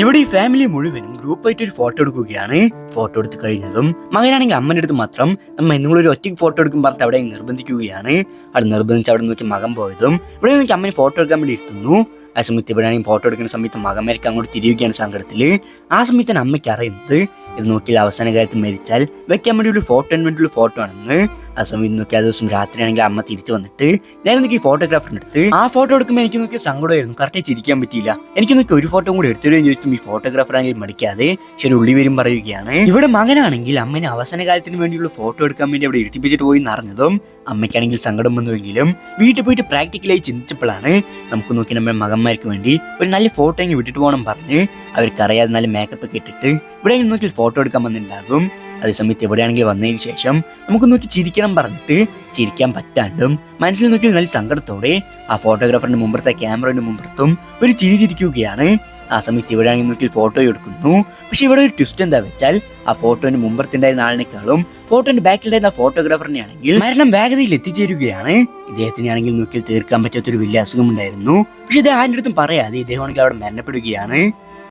ഇവിടെ ഈ ഫാമിലി മുഴുവനും ഗ്രൂപ്പായിട്ട് ഒരു ഫോട്ടോ എടുക്കുകയാണ്. ഫോട്ടോ എടുത്ത് കഴിഞ്ഞതും മകനാണെങ്കിൽ അമ്മന്റെ അടുത്ത് മാത്രം നമ്മ എന്തെങ്കിലും ഒരു ഒറ്റയ്ക്ക് ഫോട്ടോ എടുക്കും പറഞ്ഞിട്ട് അവിടെ നിർബന്ധിക്കുകയാണ്. അവിടെ നിർബന്ധിച്ച് അവിടെ നോക്കി മകൻ പോയതും ഇവിടെ നോക്കി അമ്മനെ ഫോട്ടോ എടുക്കാൻ വേണ്ടി ഇരുത്തുന്നു. ആ സമയത്ത് ഇവിടെയാണെങ്കിൽ ഫോട്ടോ എടുക്കുന്ന സമയത്ത് മകൻ മകന്മാർക്ക് അങ്ങോട്ട് തിരിയുകയാണ് സങ്കടത്തിൽ ആ സമയത്ത് തന്നെ അമ്മയ്ക്ക് അറിയുന്നത് ഇത് നോക്കിയാൽ അവസാന കാലത്ത് മരിച്ചാൽ വെക്കാൻ വേണ്ടി ഒരു ഫോട്ടോ വേണ്ടിയുള്ള ഫോട്ടോ ആണെന്ന്. ആ സമയത്ത് നോക്കി ആ ദിവസം രാത്രിയാണെങ്കിൽ അമ്മ തിരിച്ചു വന്നിട്ട് ഞാൻ നോക്കി ഫോട്ടോഗ്രാഫറിന് അടുത്ത്. ആ ഫോട്ടോ എടുക്കുമ്പോൾ എനിക്ക് നോക്കി സങ്കടമായിരുന്നു. കറക്റ്റ് ചിരിക്കാൻ പറ്റിയില്ല. എനിക്ക് നോക്കി ഒരു ഫോട്ടോ കൂടി എടുത്തുതരുമെന്ന് ചോദിച്ചും ഈ ഫോട്ടോഗ്രാഫർ ആണെങ്കിൽ മടിക്കാതെ ശരി ഉള്ളി വരും പറയുകയാണ്. ഇവിടെ മകനാണെങ്കിൽ അമ്മേനെ അവസാന കാലത്തിന് വേണ്ടിയുള്ള ഫോട്ടോ എടുക്കാൻ വേണ്ടി അവിടെ ഇരുത്തിപ്പിച്ചിട്ട് പോയി എന്നറിഞ്ഞതും അമ്മയ്ക്കാണെങ്കിൽ സങ്കടം വന്നുവെങ്കിലും വീട്ടിൽ പോയിട്ട് പ്രാക്ടിക്കലായി ചിന്തിച്ചപ്പോഴാണ് നമുക്ക് നോക്കി നമ്മുടെ മകന്മാർക്ക് വേണ്ടി ഒരു നല്ല ഫോട്ടോ ഇങ്ങനെ വിട്ടിട്ട് പോകണം പറഞ്ഞ് അവർക്ക് അറിയാതെ നല്ല മേക്കപ്പ് ഒക്കെ ഇട്ടിട്ട് ഇവിടെ നോക്കി ഫോട്ടോ എടുക്കാൻ വന്നിട്ടുണ്ടാകും. അതേസമയത്ത് എവിടെയാണെങ്കിൽ വന്നതിന് ശേഷം നമുക്ക് നോക്കി ചിരിക്കണം പറഞ്ഞിട്ട് ചിരിക്കാൻ പറ്റാണ്ടും മനസ്സിൽ നോക്കി നല്ല സങ്കടത്തോടെ ആ ഫോട്ടോഗ്രാഫറിന്റെ മുമ്പത്തെ ക്യാമറയുടെ മുമ്പത്തും ഒരു ചിരി ചിരിക്കുകയാണ്. ആ സമയത്ത് ഇവിടെയാണെങ്കിൽ നോക്കി ഫോട്ടോ എടുക്കുന്നു. പക്ഷെ ഇവിടെ ഒരു ട്വിസ്റ്റ് എന്താ വെച്ചാൽ ആ ഫോട്ടോന്റെ മുമ്പത്തുണ്ടായിരുന്ന ആളിനേക്കാളും ഫോട്ടോന്റെ ബാക്കിലുണ്ടായിരുന്ന ഫോട്ടോഗ്രാഫറിനെ ആണെങ്കിൽ മരണം വേഗതയിൽ എത്തിച്ചേരുകയാണ്. ഇദ്ദേഹത്തിനെ ആണെങ്കിൽ നോക്കിയാൽ തീർക്കാൻ പറ്റാത്തൊരു വലിയ അസുഖം ഉണ്ടായിരുന്നു. പക്ഷെ ഇത് ആരുടെ അടുത്തും പറയാതെ ഇദ്ദേഹമാണെങ്കിൽ അവിടെ മരണപ്പെടുകയാണ്.